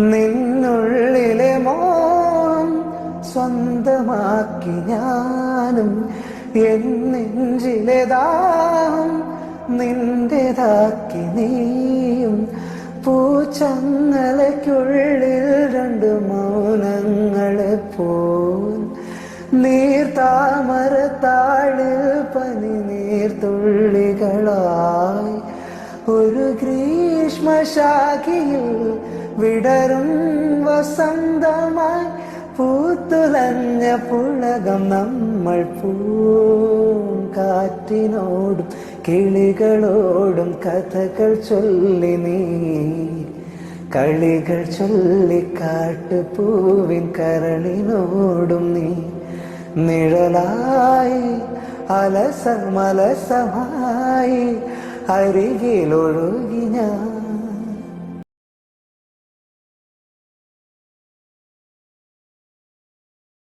നിന്നുള്ളിലെ മോൻ സ്വന്തമാക്കി ഞാനും എൻ നെഞ്ചിലെ ദാഹം നിന്റേതാക്കി നീയും. പൂച്ചങ്ങലയ്ക്കുള്ളിൽ രണ്ട് മൗനങ്ങളെ പോൽ. നീർത്താമര താളിൽ പനി നീർത്തുള്ളികളായി ഒരു ഗ്രീഷ്മശാഖിയിൽ വിടരും വസന്തമായി പൂത്തുലഞ്ഞ പുളകം നമ്മൾ പൂങ്കാറ്റിനോടും കിളികളോടും കഥകൾ ചൊല്ലി നീ. കളികൾ ചൊല്ലി കാട്ടുപൂവിൻ കരളിനോടും നീ. നിഴലായി അലസമലസമായി അരികിലൊഴുകി ഞാൻ